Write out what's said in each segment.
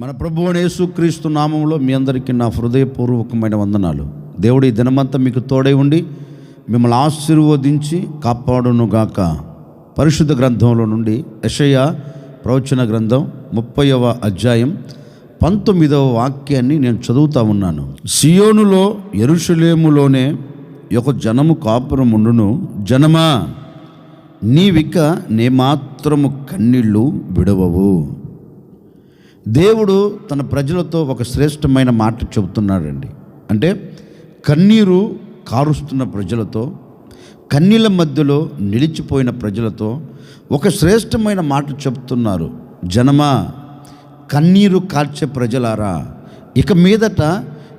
మన ప్రభు యేసుక్రీస్తు నామంలో మీ అందరికీ నా హృదయపూర్వకమైన వందనాలు. దేవుడు ఈ దినమంతా మీకు తోడై ఉండి మిమ్మల్ని ఆశీర్వదించి కాపాడునుగాక. పరిశుద్ధ గ్రంథంలో నుండి యషయ ప్రవచన గ్రంథం ముప్పైవ అధ్యాయం పంతొమ్మిదవ వాక్యాన్ని నేను చదువుతా ఉన్నాను. సియోనులో ఎరుషులేములోనే ఒక జనము కాపురం ఉండును. జనమా నీవిక నే మాత్రము కన్నీళ్ళు విడవవు. దేవుడు తన ప్రజలతో ఒక శ్రేష్టమైన మాట చెబుతున్నాడండి. అంటే కన్నీరు కారుస్తున్న ప్రజలతో కన్నీళ్ళ మధ్యలో నిలిచిపోయిన ప్రజలతో ఒక శ్రేష్టమైన మాట చెప్తున్నారు జనమా కన్నీరు కార్చే ప్రజలారా ఇక మీదట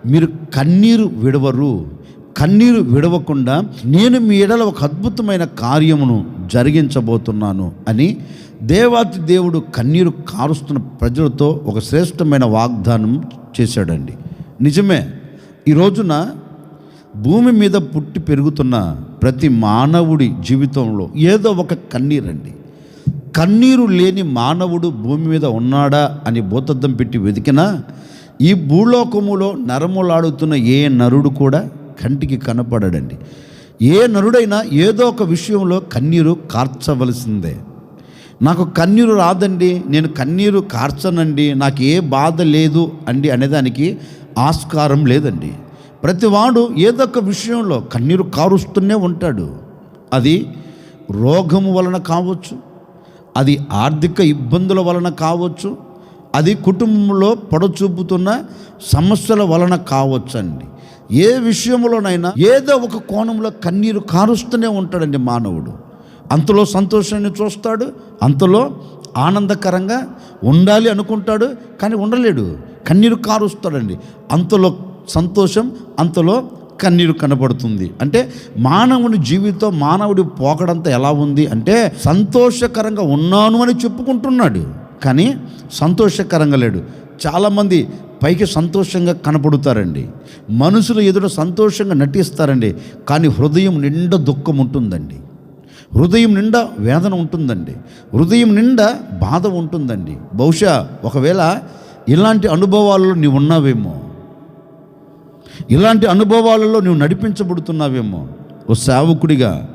మీరు కన్నీరు విడవరు. కన్నీరు విడవకుండా నేను మీ ఎడల ఒక అద్భుతమైన కార్యమును జరిగించబోతున్నాను అని దేవాతి దేవుడు కన్నీరు కారుస్తున్న ప్రజలతో ఒక శ్రేష్టమైన వాగ్దానం చేశాడండి. నిజమే ఈ రోజున భూమి మీద పుట్టి పెరుగుతున్న ప్రతి మానవుడి జీవితంలో ఏదో ఒక కన్నీరండి. కన్నీరు లేని మానవుడు భూమి మీద ఉన్నాడా అని భూతద్దం పెట్టి వెతికినా ఈ భూలోకములో నరములాడుతున్న ఏ నరుడు కూడా కంటికి కనపడడండి. ఏ నరుడైనా ఏదో ఒక విషయంలో కన్నీరు కార్చవలసిందే. నాకు కన్నీరు రాదండి నేను కన్నీరు కార్చనండి నాకు ఏ బాధ లేదు అండి అనేదానికి ఆస్కారం లేదండి. ప్రతివాడు ఏదో ఒక విషయంలో కన్నీరు కారుస్తూనే ఉంటాడు. అది రోగము వలన కావచ్చు అది ఆర్థిక ఇబ్బందుల వలన కావచ్చు అది కుటుంబంలో పొడచూపుతున్న సమస్యల వలన కావచ్చండి. ఏ విషయంలోనైనా ఏదో ఒక కోణంలో కన్నీరు కారుస్తూనే ఉంటాడండి మానవుడు. అంతలో సంతోషాన్ని చూస్తాడు అంతలో ఆనందకరంగా ఉండాలి అనుకుంటాడు కానీ ఉండలేడు. కన్నీరు కారుస్తాడండి. అంతలో సంతోషం అంతలో కన్నీరు కనబడుతుంది. అంటే మానవుని జీవితం మానవుడి పోకడంతా ఎలా ఉంది అంటే సంతోషకరంగా ఉన్నాను అని చెప్పుకుంటున్నాడు కానీ సంతోషకరంగా లేడు. చాలామంది పైకి సంతోషంగా కనపడుతారండి. మనుషులు ఎదుట సంతోషంగా నటిస్తారండి కానీ హృదయం నిండా దుఃఖం ఉంటుందండి. హృదయం నిండా వేదన ఉంటుందండి. హృదయం నిండా బాధ ఉంటుందండి. బహుశా ఒకవేళ ఇలాంటి అనుభవాలలో నీవు ఉన్నావేమో. ఇలాంటి అనుభవాలలో నువ్వు నడిపించబడుతున్నావేమో. ఓ సేవకుడిగా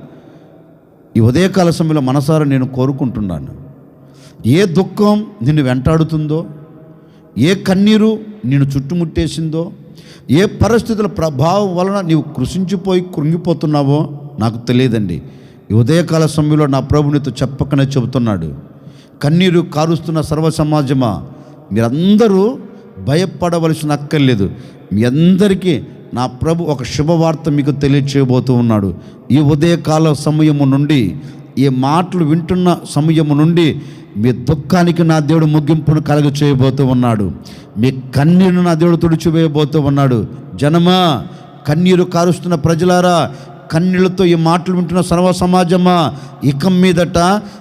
ఈ ఉదయకాల సమయంలో మనసారా నేను కోరుకుంటున్నాను. ఏ దుఃఖం నిన్ను వెంటాడుతుందో ఏ కన్నీరు నిన్ను చుట్టుముట్టేసిందో ఏ పరిస్థితుల ప్రభావం వలన నీవు కృషించిపోయి కృంగిపోతున్నావో నాకు తెలియదండి. ఈ ఉదయకాల సమయంలో నా ప్రభునితో చెప్పకనే చెబుతున్నాడు. కన్నీరు కారుస్తున్న సర్వ సమాజమా మీరందరూ భయపడవలసిన అక్కర్లేదు. మీ అందరికీ నా ప్రభు ఒక శుభవార్త మీకు తెలియచేయబోతూ ఉన్నాడు. ఈ ఉదయకాల సమయము నుండి ఈ మాటలు వింటున్న సమయము నుండి మీ దుఃఖానికి నా దేవుడు ముగింపును కలగ చేయబోతూ ఉన్నాడు. మీ కన్నీరును నా దేవుడు తుడిచివేయబోతూ ఉన్నాడు. జనమా కన్నీరు కారుస్తున్న ప్రజలారా కన్నీళ్ళతో ఈ మాటలు వింటున్న సర్వ సమాజమా? ఇక మీదట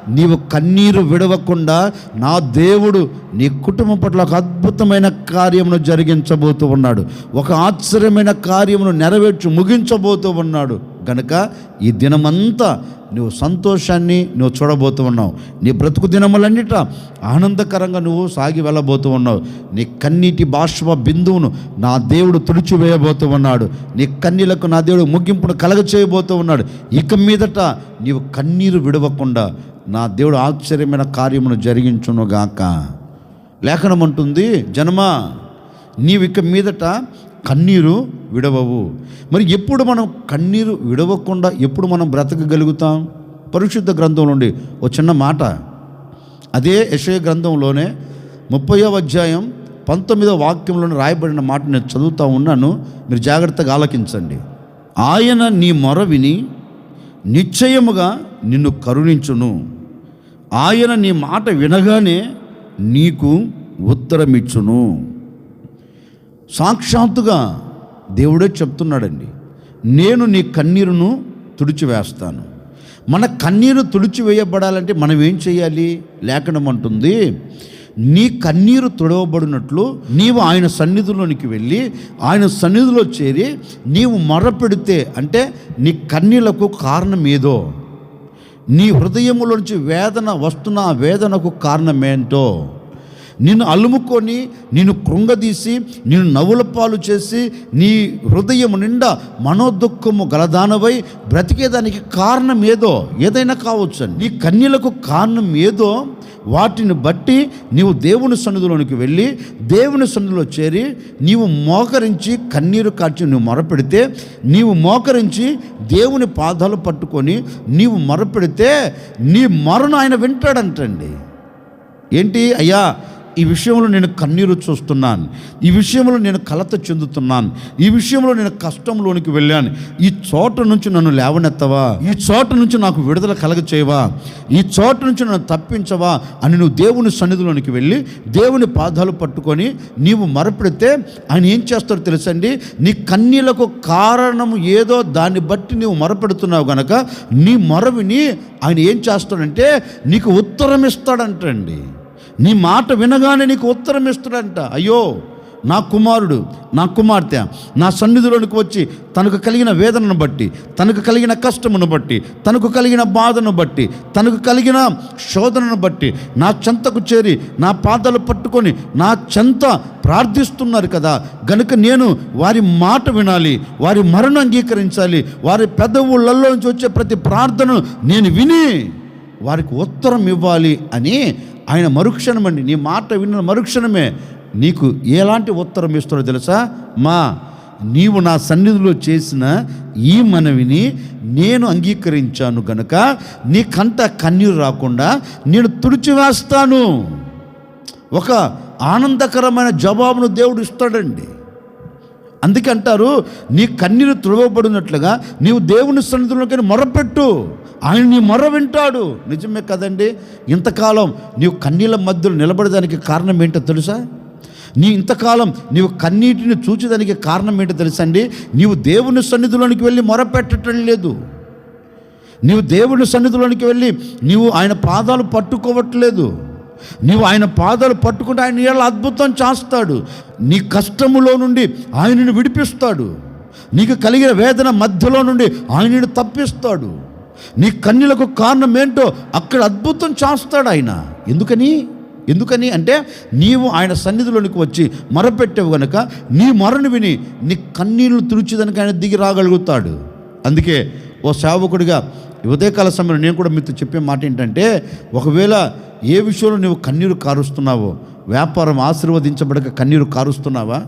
నీవు కన్నీరు విడవకుండా నా దేవుడు నీ కుటుంబం పట్ల ఒక అద్భుతమైన కార్యమును జరిగించబోతూ ఉన్నాడు. ఒక ఆశ్చర్యమైన కార్యమును నెరవేర్చి ముగించబోతూ ఉన్నాడు. కనుక ఈ దినమంతా నువ్వు సంతోషాన్ని నువ్వు చూడబోతూ ఉన్నావు. నీ బ్రతుకు దినములన్నిట ఆనందకరంగా నువ్వు సాగి వెళ్ళబోతూ ఉన్నావు. నీ కన్నీటి బాష్ప బిందువును నా దేవుడు తుడిచివేయబోతూ ఉన్నాడు. నీ కన్నీలకు నా దేవుడు ముగింపును కలగ చేయబోతూ ఉన్నాడు. ఇక మీదట నీవు కన్నీరు విడవకుండా నా దేవుడు ఆశ్చర్యమైన కార్యమును జరిగించునుగాక. లేఖనం అంటుంది జనమా నీవు ఇక మీదట కన్నీరు విడవవు. మరి ఎప్పుడు మనం కన్నీరు విడవకుండా ఎప్పుడు మనం బ్రతకగలుగుతాం? పరిశుద్ధ గ్రంథం నుండి ఒక చిన్న మాట. అదే యశయ గ్రంథంలోనే ముప్పయో అధ్యాయం పంతొమ్మిదో వాక్యంలోనే రాయబడిన మాట నేను చదువుతూ ఉన్నాను. మీరు జాగ్రత్తగా ఆలకించండి. ఆయన నీ మొర విని నిశ్చయముగా నిన్ను కరుణించును. ఆయన నీ మాట వినగానే నీకు ఉత్తరమిచ్చును. సాక్షాత్తుగా దేవుడే చెప్తున్నాడండి నేను నీ కన్నీరును తుడిచివేస్తాను. మన కన్నీరు తుడిచివేయబడాలంటే మనం ఏం చేయాలి? లేఖనం అంటుంది నీ కన్నీరు తుడవబడినట్లు నీవు ఆయన సన్నిధిలోనికి వెళ్ళి ఆయన సన్నిధిలో చేరి నీవు మొరపెడితే అంటే నీ కన్నీళ్ళకు కారణం ఏదో? నీ హృదయములోంచి వేదన వస్తున్న వేదనకు కారణమేంటో నిన్ను అలుముకొని నిన్ను కృంగదీసి నిన్ను నవ్వుల పాలు చేసి నీ హృదయం నిండా మనోదుఖము గలదానవై బ్రతికేదానికి కారణం ఏదో ఏదైనా కావచ్చు నీ కన్యలకు కారణం ఏదో వాటిని బట్టి నీవు దేవుని సన్నిధిలోనికి వెళ్ళి దేవుని సన్నిధిలో చేరి నీవు మోకరించి కన్నీరు కార్చి నువ్వు మొరపెడితే నీవు మోకరించి దేవుని పాదాలు పట్టుకొని నీవు మొరపెడితే నీ మొరను ఆయన వింటాడంటండి. ఏంటి? అయ్యా ఈ విషయంలో నేను కన్నీరు చూస్తున్నాను. ఈ విషయంలో నేను కలత చెందుతున్నాను. ఈ విషయంలో నేను కష్టంలోనికి వెళ్ళాను. ఈ చోట నుంచి నన్ను లేవనెత్తవా? ఈ చోట నుంచి నాకు విడుదల కలగ చేయవా ఈ చోట నుంచి నన్ను తప్పించవా? అని నువ్వు దేవుని సన్నిధిలోనికి వెళ్ళి దేవుని పాదాలు పట్టుకొని నీవు మరపెడితే ఆయన ఏం చేస్తాడో తెలుసండి? నీ కన్నీలకు కారణం ఏదో దాన్ని బట్టి నీవు మరపెడుతున్నావు గనక నీ మరవిని ఆయన ఏం చేస్తాడంటే నీకు ఉత్తరం ఇస్తాడంటండి నీ మాట వినగానే నీకు ఉత్తరం ఇస్తాడంట. అయ్యో నా కుమారుడు నా కుమార్తె నా సన్నిధిలోనికి వచ్చి తనకు కలిగిన వేదనను బట్టి తనకు కలిగిన కష్టమును బట్టి తనకు కలిగిన బాధను బట్టి తనకు కలిగిన శోధనను బట్టి నా చెంతకు చేరి నా పాదాలు పట్టుకొని నా చెంత ప్రార్థిస్తున్నారు కదా. గనుక నేను వారి మాట వినాలి వారి మరణం అంగీకరించాలి వారి పెదవులలో నుంచి వచ్చే ప్రతి ప్రార్థనను నేను విని వారికి ఉత్తరం ఇవ్వాలి అని ఆయన మరుక్షణం అండి నీ మాట విన్న మరుక్షణమే నీకు ఎలాంటి ఉత్తరం ఇస్తాడో తెలుసా? మా నీవు నా సన్నిధిలో చేసిన ఈ మనవిని నేను అంగీకరించాను గనుక నీకంత కన్నీరు రాకుండా నేను తుడిచివేస్తాను. ఒక ఆనందకరమైన జవాబును దేవుడు ఇస్తాడండి. అందుకే అంటారు నీ కన్నీరు తుడవబడినట్లుగా నీవు దేవుని సన్నిధిలోకి మొరపెట్టు. ఆయన నీ మొర్ర వింటాడు. నిజమే కదండి? ఇంతకాలం నీవు కన్నీళ్ళ మధ్యలో నిలబడడానికి కారణం ఏంటో తెలుసా? నీ ఇంతకాలం నీవు కన్నీటిని చూచేదానికి కారణం ఏంటో తెలుసా అండి? నీవు దేవుని సన్నిధిలోనికి వెళ్ళి మొరపెట్టడం లేదు. నీవు దేవుని సన్నిధిలోనికి వెళ్ళి నీవు ఆయన పాదాలు పట్టుకోవట్లేదు. నీవు ఆయన పాదాలు పట్టుకుంటే ఆయన నీళ్ళ అద్భుతం చేస్తాడు. నీ కష్టములో నుండి ఆయనను విడిపిస్తాడు. నీకు కలిగిన వేదన మధ్యలో నుండి ఆయనను తప్పిస్తాడు. నీ కన్యలకు కారణం ఏంటో అక్కడ అద్భుతం చేస్తాడు ఆయన. ఎందుకని? ఎందుకని అంటే నీవు ఆయన సన్నిధిలోనికి వచ్చి మరపెట్టావు గనక నీ మరణ విని నీ కన్నీళ్ళు తుడిచేదానికి ఆయన దిగి రాగలుగుతాడు. అందుకే ఓ సేవకుడిగా ఉదయకాల సమయంలో నేను కూడా మీతో చెప్పే మాట ఏంటంటే ఒకవేళ ఏ విషయంలో నువ్వు కన్నీరు కారుస్తున్నావో వ్యాపారం ఆశీర్వదించబడక కన్నీరు కారుస్తున్నావా?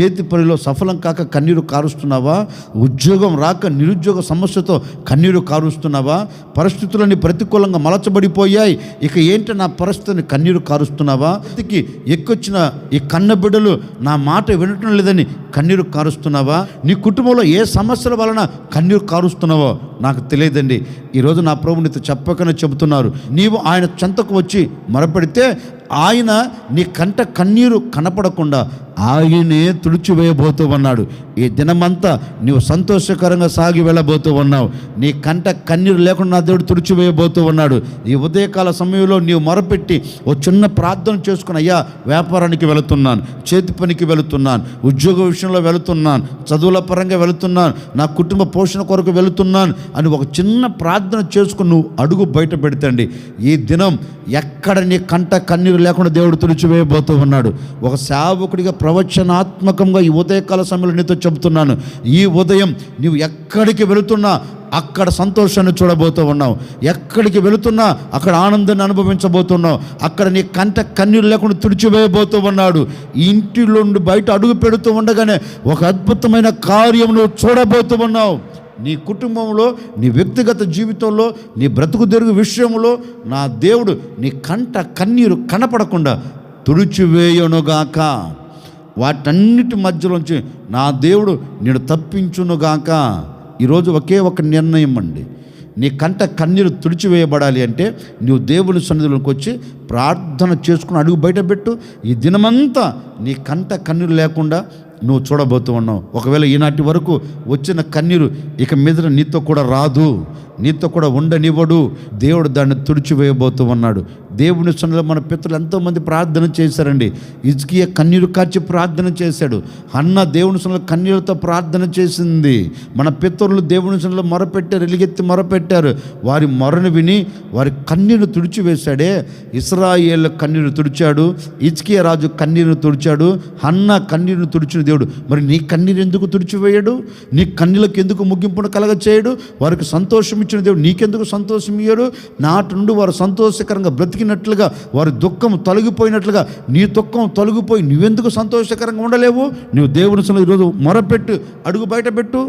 చేతి పనిలో సఫలం కాక కన్నీరు కారుస్తున్నావా? ఉద్యోగం రాక నిరుద్యోగ సమస్యతో కన్నీరు కారుస్తున్నావా? పరిస్థితులన్నీ ప్రతికూలంగా మలచబడిపోయాయి. ఇక ఏంటి నా పరిస్థితిని కన్నీరు కారుస్తున్నావా? ఇంటికి ఎక్కొచ్చిన ఈ కన్నబిడ్డలు నా మాట వినటం లేదని కన్నీరు కారుస్తున్నావా? నీ కుటుంబంలో ఏ సమస్యల వలన కన్నీరు కారుస్తున్నావో నాకు తెలియదండి. ఈరోజు నా ప్రభు నీతో చెప్పకనే చెబుతున్నారు. నీవు ఆయన చెంతకు వచ్చి మొరపెడితే ఆయన నీ కంట కన్నీరు కనపడకుండా ఆయనే తుడిచివేయబోతూ ఉన్నాడు ఈ దినమంతా నీవు సంతోషకరంగా సాగి వెళ్ళబోతూ ఉన్నావు నీ కంట కన్నీరు లేకుండా నా దేవుడు తుడిచివేయబోతూ ఉన్నాడు ఈ ఉదయకాల సమయంలో నీవు మొరపెట్టి ఓ చిన్న ప్రార్థన చేసుకుని అయ్యా వ్యాపారానికి వెళుతున్నాను చేతి పనికి వెళుతున్నాను ఉద్యోగ విషయంలో వెళుతున్నాను చదువుల పరంగా వెళుతున్నాను నా కుటుంబ పోషణ కొరకు వెళుతున్నాను అని ఒక చిన్న ప్రార్థన చేసుకుని నువ్వు అడుగు బయట పెడతండి. ఈ దినం ఎక్కడ నీ కంట కన్నీరు లేకుండా దేవుడు తుడిచివేయబోతూ ఉన్నాడు. ఒక సేవకుడిగా ప్రవచనాత్మకంగా ఈ ఉదయకాల సమయంలో నీతో చెబుతున్నాను. ఈ ఉదయం నీవు ఎక్కడికి వెళుతున్నా అక్కడ సంతోషాన్ని చూడబోతూ ఉన్నావు. ఎక్కడికి వెళుతున్నా అక్కడ ఆనందాన్ని అనుభవించబోతున్నావు. అక్కడ నీ కంట కన్నీరు లేకుండా తుడిచివేయబోతూ ఉన్నాడు. ఇంటిలోండి నుండి బయట అడుగు పెడుతూ ఉండగానే ఒక అద్భుతమైన కార్యం నువ్వు చూడబోతూ ఉన్నావు. నీ కుటుంబంలో నీ వ్యక్తిగత జీవితంలో నీ బ్రతుకు తెరుగు విషయంలో నా దేవుడు నీ కంట కన్నీరు కనపడకుండా తుడిచివేయనుగాక. వాటన్నిటి మధ్యలోంచి నా దేవుడు నేను తప్పించునుగాక ఈరోజు ఒకే ఒక నిర్ణయం అండి. నీ కంట కన్నీరు తుడిచివేయబడాలి అంటే నువ్వు దేవుని సన్నిధిలోకి వచ్చి ప్రార్థన చేసుకుని అడుగు బయటపెట్టు. ఈ దినమంతా నీ కంట కన్నీరు లేకుండా నువ్వు చూడబోతూ ఉన్నావు. ఒకవేళ ఈనాటి వరకు వచ్చిన కన్నీరు ఇక మీద నీతో కూడా రాదు. నీతో కూడా ఉండనివ్వడు. దేవుడు దాన్ని తుడిచివేయబోతూ ఉన్నాడు. దేవుని సన్నిధిలో మన పితరులు ఎంతోమంది ప్రార్థన చేశారండి. ఇజ్కియ కన్నీరు కార్చి ప్రార్థన చేశాడు. అన్న దేవుని సన్నిధిలో కన్నీరుతో ప్రార్థన చేసింది. మన పితరులు దేవుని సన్నిధిలో మొరపెట్టారు ఎలిగెత్తి మొరపెట్టారు. వారి మొరను విని వారి కన్నీరు తుడిచివేశాడే. ఇస్రాయేల్ కన్నీరు తుడిచాడు. ఇజ్కియ రాజు కన్నీరును తుడిచాడు. అన్న కన్నీరును తుడిచిన దేవుడు. మరి నీ కన్నీరు ఎందుకు తుడిచివేయడు? నీ కన్నీళ్ళకి ఎందుకు ముగింపును కలగ చేయడు వారికి సంతోషం ఇచ్చిన దేవుడు నీకెందుకు సంతోషం ఇయ్యాడు? నాటి నుండి వారు సంతోషకరంగా బ్రతికి తొలగినట్లుగా వారి దుఃఖం తొలగిపోయినట్లుగా నీ దుఃఖం తొలగిపోయి నువ్వెందుకు సంతోషకరంగా ఉండలేవు? నువ్వు దేవుని ఈరోజు మొరపెట్టు అడుగు బయట పెట్టు.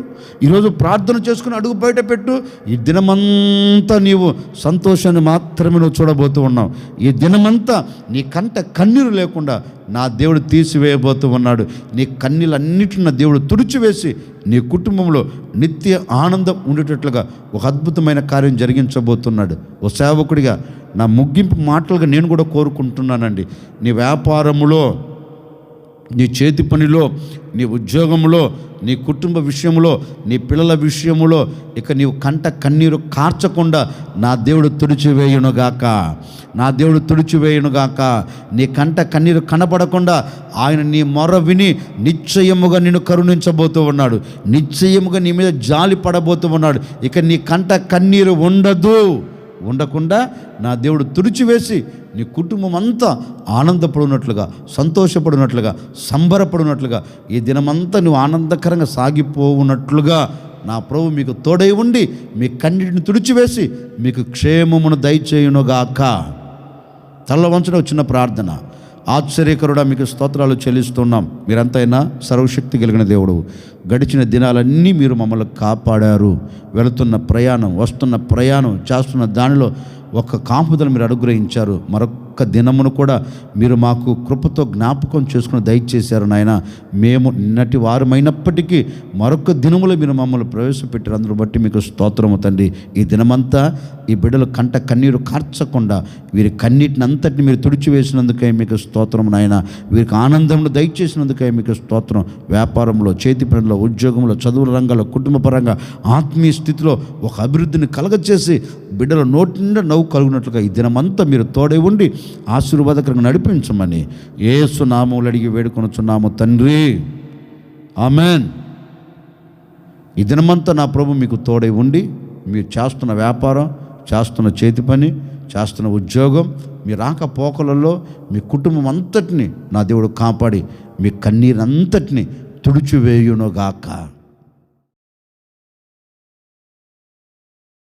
ఈరోజు ప్రార్థన చేసుకుని అడుగు బయట పెట్టు. ఈ దినమంతా నీవు సంతోషాన్ని మాత్రమే నువ్వు చూడబోతూ ఉన్నావు. ఈ దినమంతా నీ కంట కన్నీరు లేకుండా నా దేవుడు తీసివేయబోతూ ఉన్నాడు. నీ కన్నీళ్ళన్నిటిని నా దేవుడు తుడిచివేసి నీ కుటుంబంలో నిత్య ఆనందం ఉండేటట్లుగా ఒక అద్భుతమైన కార్యం జరిగించబోతున్నాడు. ఓ సేవకుడిగా నా ముగింపు మాటలుగా నేను కూడా కోరుకుంటున్నానండి. నీ వ్యాపారములో నీ చేతి పనిలో నీ ఉద్యోగంలో నీ కుటుంబ విషయంలో నీ పిల్లల విషయంలో ఇక నీవు కంట కన్నీరు కార్చకుండా నా దేవుడు తుడిచివేయునుగాక. నా దేవుడు తుడిచివేయునుగాక. నీ కంట కన్నీరు కనపడకుండా ఆయన నీ మొర విని నిశ్చయముగా నిన్ను కరుణించబోతూ ఉన్నాడు. నిశ్చయముగా నీ మీద జాలి పడబోతూ ఉన్నాడు. ఇక నీ కంట కన్నీరు ఉండదు. ఉండకుండా నా దేవుడు తుడిచివేసి నీ కుటుంబం అంతా ఆనందపడినట్లుగా సంతోషపడినట్లుగా సంబరపడినట్లుగా ఈ దినమంతా నువ్వు ఆనందకరంగా సాగిపోవునట్లుగా నా ప్రభు మీకు తోడై ఉండి మీ కన్నిటిని తుడిచివేసి మీకు క్షేమమును దయచేయునుగాక. తల్ల వంచడం చిన్న ప్రార్థన. ఆశ్చర్యకరుడా మీకు స్తోత్రాలు చెల్లిస్తున్నాం. మీరంతైనా సర్వశక్తి కలిగిన దేవుడు. గడిచిన దినాలన్నీ మీరు మమ్మల్ని కాపాడారు. వెళుతున్న ప్రయాణం వస్తున్న ప్రయాణం చేస్తున్న దానిలో ఒక కాంపుదలు మీరు అనుగ్రహించారు. మరొక ఒక్క దినమును కూడా మీరు మాకు కృపతో జ్ఞాపకం చేసుకుని దయచేశారు నాయన. మేము నిన్నటి వారమైనప్పటికీ మరొక దినములో మీరు మమ్మల్ని ప్రవేశపెట్టారు. అందును బట్టి మీకు స్తోత్రము తండ్రి. ఈ దినమంతా ఈ బిడ్డలు కంట కన్నీరు కార్చకుండా వీరి కన్నీటిని అంతటిని మీరు తుడిచివేసినందుకే మీకు స్తోత్రం నాయన. వీరికి ఆనందంలో దయచేసినందుకే మీకు స్తోత్రం. వ్యాపారంలో చేతి పనుల్లో ఉద్యోగంలో చదువుల రంగంలో కుటుంబ పరంగా ఆత్మీయ స్థితిలో ఒక అభివృద్ధిని కలగచేసి బిడ్డల నోటి నిండా నవ్వు కలుగునట్లుగా ఈ దినమంతా మీరు తోడై ఉండి ఆశీర్వాదకరంగా నడిపించమని ఏసు నామములు అడిగి వేడుకొనుచున్నాము తండ్రి. ఆమెన్. ఈ దినమంతా నా ప్రభు మీకు తోడై ఉండి మీరు చేస్తున్న వ్యాపారం చేస్తున్న చేతి పని చేస్తున్న ఉద్యోగం మీ రాకపోకలలో మీ కుటుంబం అంతటిని నా దేవుడు కాపాడి మీ కన్నీరంతటిని తుడిచివేయునుగాక.